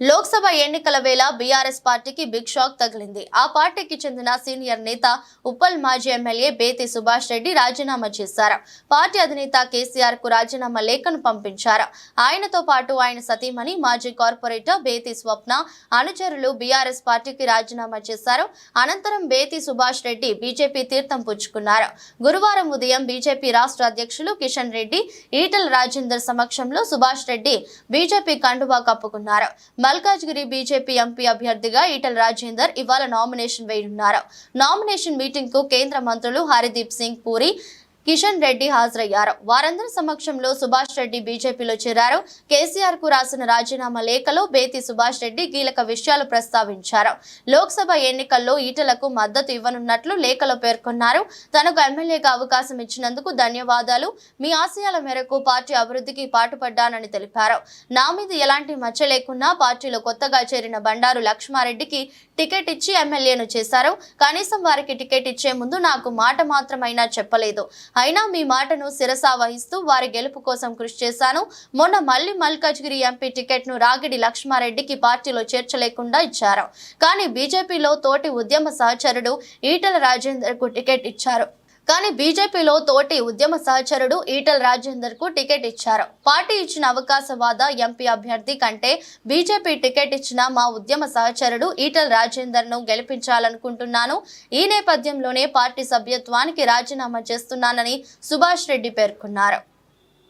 లోక్సభ ఎన్నికల వేళ బీఆర్ఎస్ పార్టీకి బిగ్ షాక్ తగిలింది. ఆ పార్టీకి చెందిన సీనియర్ నేత ఉప్పల్ మాజీ ఎమ్మెల్యే బేతి సుభాష్ రెడ్డి రాజీనామా చేశారు. పార్టీ అధినేత కేసీఆర్కు రాజీనామా లేఖను పంపించారు. ఆయనతో పాటు ఆయన సతీమణి మాజీ కార్పొరేటర్ బేతి స్వప్న అనుచరులు బీఆర్ఎస్ పార్టీకి రాజీనామా చేశారు. అనంతరం బేతి సుభాష్ రెడ్డి బీజేపీ తీర్థం పుచ్చుకున్నారు. గురువారం ఉదయం బీజేపీ రాష్ట్ర అధ్యక్షులు కిషన్ రెడ్డి ఈటల రాజేందర్ సమక్షంలో సుభాష్ రెడ్డి బీజేపీ కండువా కప్పుకున్నారు. మల్కాజ్గిరి బీజేపీ ఎంపీ అభ్యర్థిగా ఈటల రాజేందర్ ఇవాళ నామినేషన్ వేయనున్నారు. నామినేషన్ మీటింగ్కు కేంద్ర మంత్రులు హరిదీప్ సింగ్ పూరి కిషన్ రెడ్డి హాజరయ్యారు. వారందరి సమక్షంలో సుభాష్ రెడ్డి బీజేపీలో చేరారు. కేసీఆర్కు రాసిన రాజీనామా లేఖలో బేతి సుభాష్ రెడ్డి కీలక విషయాలు ప్రస్తావించారు. లోక్సభ ఎన్నికల్లో ఈటలకు మద్దతు ఇవ్వనున్నట్లు లేఖలో పేర్కొన్నారు. తనకు ఎమ్మెల్యేగా అవకాశం ఇచ్చినందుకు ధన్యవాదాలు. మీ ఆశయాల మేరకు పార్టీ అభివృద్ధికి పాటుపడ్డానని తెలిపారు. నా మీద ఎలాంటి మచ్చ లేకున్నా పార్టీలో కొత్తగా చేరిన బండారు లక్ష్మారెడ్డికి టికెట్ ఇచ్చి ఎమ్మెల్యేను చేశారు. కనీసం వారికి టికెట్ ఇచ్చే ముందు నాకు మాట మాత్రమైనా చెప్పలేదు. అయినా మీ మాటను శిరసా వహిస్తూ వారి గెలుపు కోసం కృషి చేశాను. మొన్న మళ్ళీ మల్కాజ్గిరి ఎంపీ టికెట్ను రాగిడి లక్ష్మారెడ్డికి పార్టీలో చేర్చలేకుండా ఇచ్చారు. కానీ బీజేపీలో తోటి ఉద్యమ సహచరుడు ఈటల రాజేందర్కు టికెట్ ఇచ్చారు. కానీ బీజేపీలో తోటి ఉద్యమ సహచరుడు ఈటల రాజేందర్కు టికెట్ ఇచ్చారు. పార్టీ ఇచ్చిన అవకాశవాద ఎంపీ అభ్యర్థి కంటే బీజేపీ టికెట్ ఇచ్చిన మా ఉద్యమ సహచరుడు ఈటల రాజేందర్ను గెలిపించాలనుకుంటున్నాను. ఈ నేపథ్యంలోనే పార్టీ సభ్యత్వానికి రాజీనామా చేస్తున్నానని సుభాష్ రెడ్డి పేర్కొన్నారు.